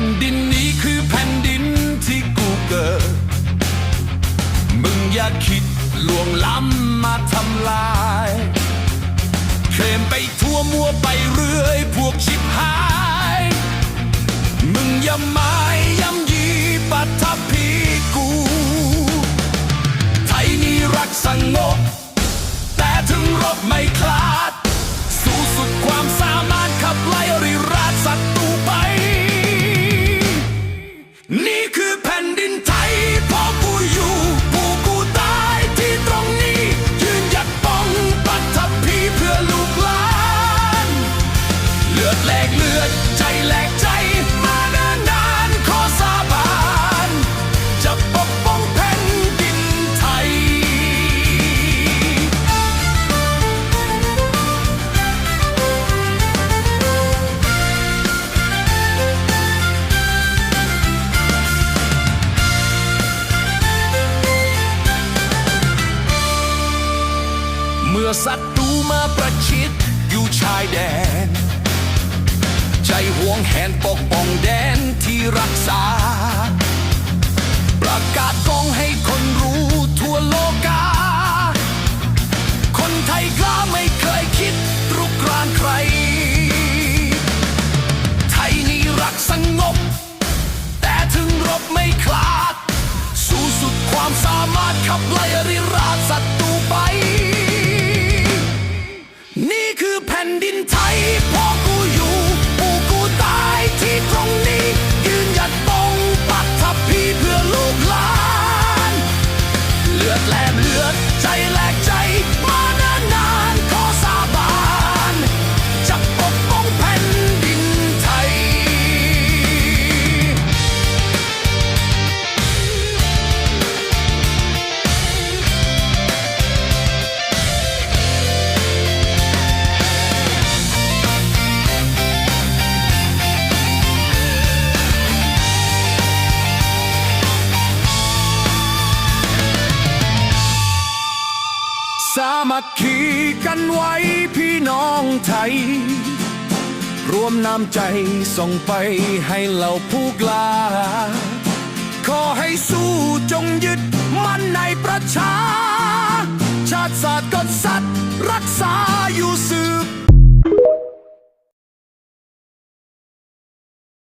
ผ่นดินนี้คือแผ่นดินที่กูเกิด มึงอย่าคิดลวงล้ำมาทำลาย เคลมไปทั่วมัวไปเรื่อยพวกชิบหาย มึงอย่าหมายย้ำยีปัทภีกู ไทยนี่รักสงบแต่ถึงรบไม่คล อศัตรูมาประชิดอยู่ชายแดน ใจห่วงแหนปกป้องแดนที่รักษา ประกาศก ดิามัคคีกันไว้พี่น้องไทย รวมน้ำใจส่งไปให้เหล่าผู้กล้า ขอให้สู้จงยึดมั่นในประชา